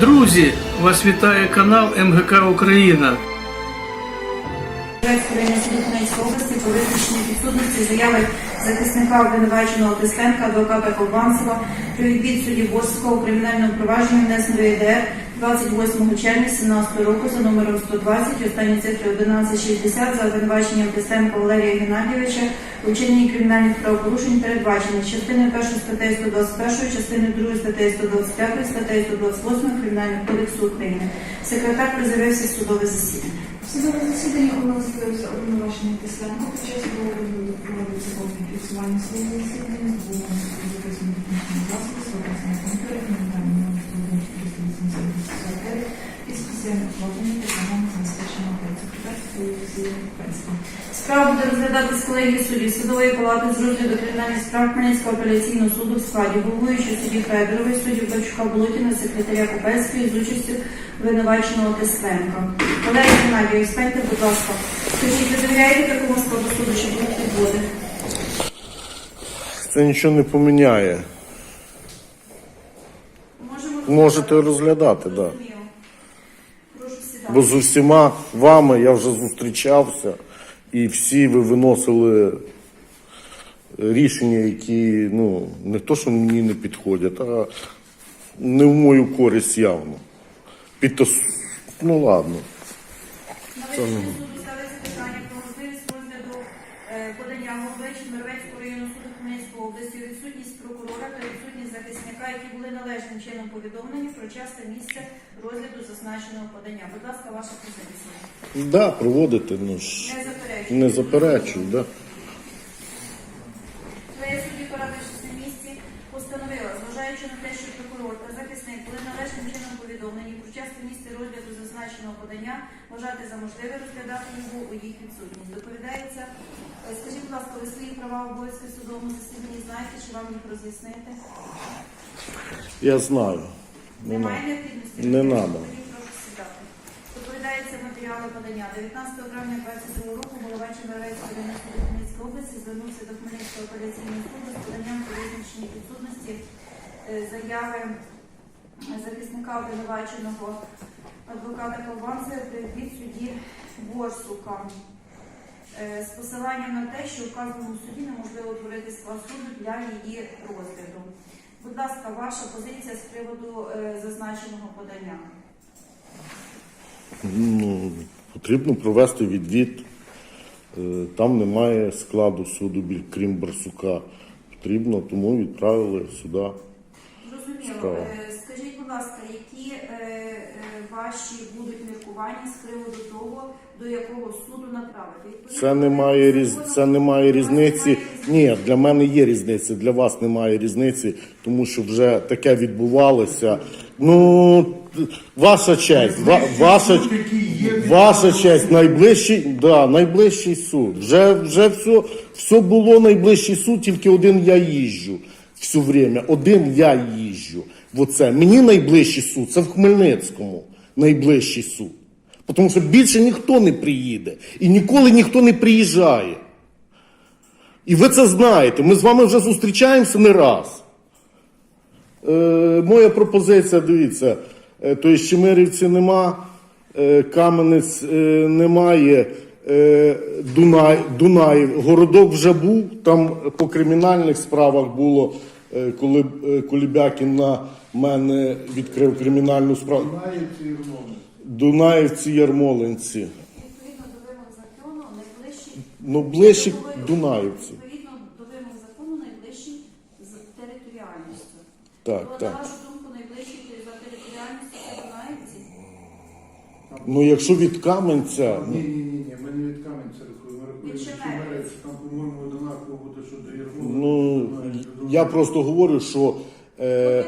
Друзі, вас вітає канал МГК Україна. Районної області заяви захисника обвинуваченого Тисленка, адвоката Колбанцева про відвід судді Борського у кримінальному провадженні внесено ЄДР 28 червня 2017 року за номером 120, останні цифри 1160 за обвинуваченням Тисленка Валерія Геннадійовича у вчиненні кримінальних правопорушень передбачених частиною 1 статтею 121, частиною 2 статтею 125, статтею 128 Кримінального кодексу України. Секретар призивився судове засідання. Судове засідання у нас з'явився обвинувачений Під час повне фіксування судового засідання, було записано технічні засоби, согласно кримінальний номер 180 і спеціальне та програми забезпечення. Справа буде розглядатись колегії суддів судової палати з розгляду кримінальних справ Хмельницького апеляційного суду в складі головуючого судді Федорової, суддів Бачука Болотіна, секретаря Купецької з участю винуваченого Тесленка. Валерій Геннадій, станьте, будь ласка. Скажіть, ви довіряєте такому складу суду, що будуть підводи? Це нічого не поміняє. Можемо Можете розглядати, так. Да. Бо з усіма вами я вже зустрічався, і всі ви виносили рішення, які ну, не то, що мені не підходять, а не в мою користь явно. Підтас... Ну ладно. Це суду ставиться питання про можливість розгляду е, подання голови Чемеровецького районного суду Хмельницької області, відсутність прокурора та відсутність захисника, які були належним чином повідомлені про час та місце розгляду зазначеного подання. Будь ласка, ваша позиція. Да, проводити, ну ж Не заперечую. не заперечую, да. Твоє судді порадиш на місці, постановила, зважаючи на те, що прокурор та захисник були належним чином повідомлені про час місце розгляду зазначеного подання, вважати за можливе розглядати його у їх відсутність. Доповідається, е, скажіть, будь ласка, ви свої права обов'язки в судовому засіданні знаєте, чи вам їх роз'яснити? Я знаю. Немає необхідності? Не сідати. Доповідається матеріали подання. 19 травня 22 року голова Чемеровецької районної Хмельницької області звернувся до Хмельницького апеляційного суду з поданням про визначення підсудності е, заяви захисника обвинуваченого адвоката Колбанця від судді Борсука. Е, З посиланням на те, що вказаному суді неможливо утворити склад суду для її розгляду. Будь ласка, ваша позиція з приводу е, зазначеного подання. Ну, потрібно провести відвід. Е, Там немає складу суду, крім Барсука. Потрібно, тому відправили сюди. Зрозуміло. Е, Скажіть, будь ласка, які е, ваші будуть міркування з приводу того, до якого суду направити? Це немає різ... це немає різниці. немає різниці. Ні, для мене є різниця, для вас немає різниці, тому що вже таке відбувалося. Ну, ваша честь, ва- ваша, ваша честь, найближчий, да, найближчий суд. Вже, вже все, все було найближчий суд, тільки один я їжджу все время. Один я їжджу. В оце. Мені найближчий суд, це в Хмельницькому найближчий суд. Тому що більше ніхто не приїде. І ніколи ніхто не приїжджає. І ви це знаєте. Ми з вами вже зустрічаємося не раз. Е, моя пропозиція, дивіться, е, то є Щемирівці нема, е, Каменець е, немає, е, Дунай, Дунаїв, Городок вже був, там по кримінальних справах було, е, коли е, Колібякін на мене відкрив кримінальну справу. Дунаївці, Ярмолинці. Відповідно до вимог закону найближчий Ну, ближче Я Дунаївці. Відповідно до вимог закону найближчий з територіальністю. Так, То, на так. вашу думку, найближчий за територіальністю це Дунаївці? Ну, якщо від Каменця, Ні, ну, ні, ні, ні, ми не від Кам'янця рахуємо. Ми рахуємо Від від Чемерець. Чемерець. Там, по-моєму, одинаково буде, що до Ярмола. Ну, я просто говорю, що е,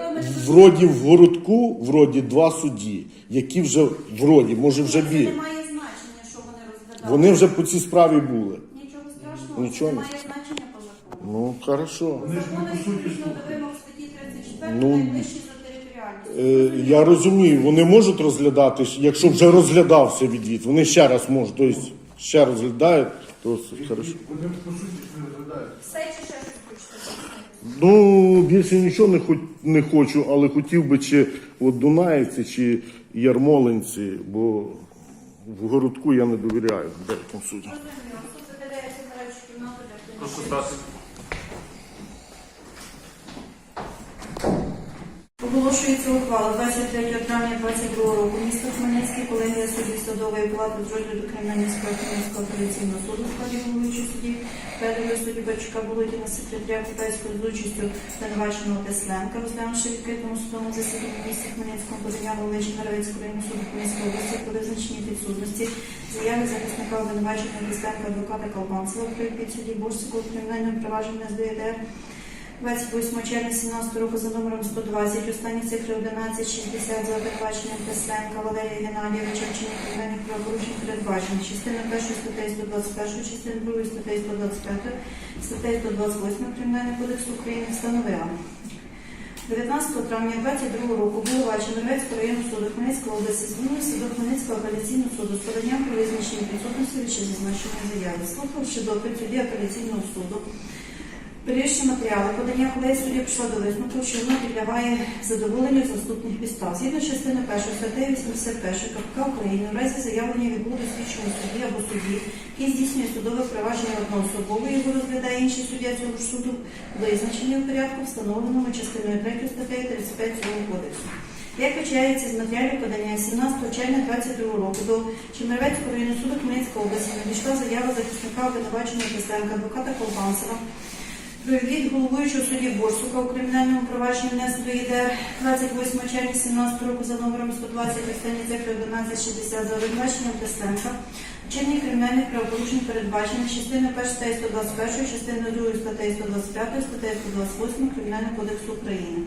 вроді в городку, вроді два судді, які вже вроді, може вже Це біль. не має значення, що вони розглядали. Вони вже по цій справі були. Нічого страшного, Нічого це не не має значення по закону. Ну, хорошо. Вони ж Закони не по суті відповідно до вимог статті 34 Ну, за територіальністю. Е, я розумію, вони можуть розглядати, якщо вже розглядався відвід, вони ще раз можуть, тобто ще розглядають, то все, хорошо. Вони по суті ж не розглядають. Все чи ще щось? Ну, більше нічого не, хоч, не хочу, але хотів би чи от Дунаївці, чи Ярмолинці, бо в городку я не довіряю деяким суддям. Прошу стати. Оголошується ухвала 23 травня 22 року. Місто Хмельницький, колегія суддів судової палати з розгляду кримінальної справи Хмельницького апеляційного суду складі головуючого судді, Федорова судді Бачука Володіна, секретаря Китайської з участю звинуваченого Тесленка, розглянувши відкритому судовому засіданні місті Хмельницькому подання голови Чернівецького районного суду Хмельницької області про визначення підсудності заяви захисника обвинуваченого Тесленка адвоката Колбанцева при підсуді Бурського кримінального провадження з ДДР 28 червня 17 року за номером 120, останні цифри 1160 за обвинуваченням Тесленка Валерія Геннадійовича вчинення кримінальних правопорушень передбачено частина 1 статей 121, частина 2 статей 125, статей 128 Кримінального кодексу України встановила. 19 травня 22 року голова Чернівецького районного суду Хмельницької області звернувся до Хмельницького апеляційного суду з поданням про визначення підсудності чи зазначення заяви. Слухавши допит судді апеляційного суду, Перевірши матеріали, подання колеги судді пішла до висновку, що воно підлягає задоволенню з наступних підстав. Згідно частини 1 статті 81 КПК України, в разі заявлення відбуду слідчому суді або суді, який здійснює судове провадження одноособово, його розглядає інший суддя цього ж суду, визначені у порядку, встановленому частиною 3 статтею 35 цього кодексу. Як вичається з матеріалів подання 17 червня 22 року до Чемеровецького районного суду Хмельницької області надійшла заява захисника обвинуваченого Кисленка, адвоката Колбанцева, про від головуючого судді Борсука у кримінальному провадженні внесено йде 28 червня 17 року за номером 120 останній цифри 1160 за обвинуваченням Тесленка. Вчинення кримінальних правопорушень передбачених частиною 1 статті 121, частиною 2 статті 125, статтею 128 Кримінального кодексу України.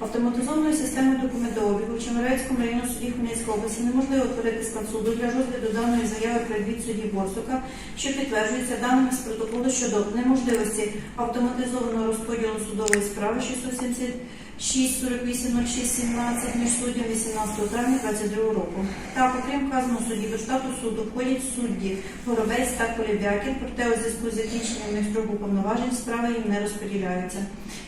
Автоматизованою системою документообігу в Чемеровецькому районному суді Хмельницької області неможливо утворити склад суду для розгляду даної заяви про відвід судді Борсука, що підтверджується даними з протоколу щодо неможливості автоматизованого розподілу судової справи 676 48 06 17 між суддям 18 травня 22 року. Так, окрім вказаного судді, до штату суду входять судді Горобець та Колібякін, проте у зв'язку з закінченням їх строку повноважень справи їм не розподіляються.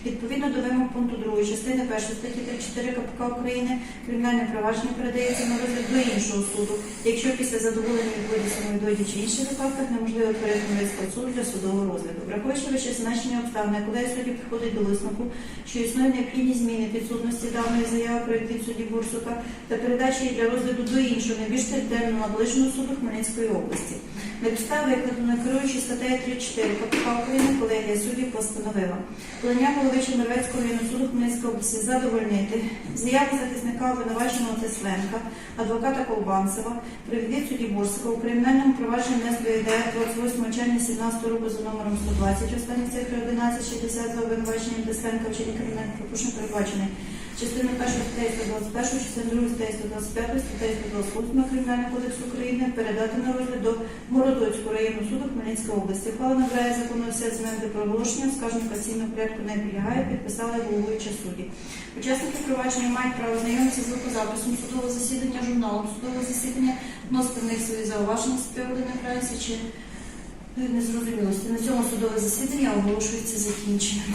Відповідно до вимог пункту 2 частини 1 статті 34 КПК України кримінальне провадження передається на розгляд до іншого суду, якщо після задоволення відводі самовідводі чи інших випадках неможливо перетинути склад суду для судового розгляду. Враховуючи вище значення обставини, коли судді приходить до висновку, що існує необхідність зміни підсудності даної заяви про відвід судді Бурсука та передачі її для розгляду до іншого, найбільш територіально наближеного суду Хмельницької області. На підставі викладено керуючи статтею 34 КПК України колегія суддів постановила. Подання голови Чемеровецького районного суду Хмельницької області задовольнити. Заяву захисника обвинуваченого Тесленка, адвоката Колбанцева, при відвід судді Борсика у кримінальному провадженні НСБ 28 червня 17 року за номером 120, останні цифри 1160 за обвинуваченням Тесленка вчинення кримінальних пропущень передбачений частини 1 статті 121, частини 2 статті 125, статті 128 Кримінального кодексу України передати на розгляд до Городоцького районного суду Хмельницької області. Ухвала набирає закону все зміни до проголошення, скажімо, касійного порядку не підлягає, підписали головуючі судді. Учасники провадження мають право знайомитися з звукозаписом судового засідання, журналом судового засідання, вносити них свої зауваження приводу неправильності чи незрозумілості. На цьому судове засідання оголошується закінченим.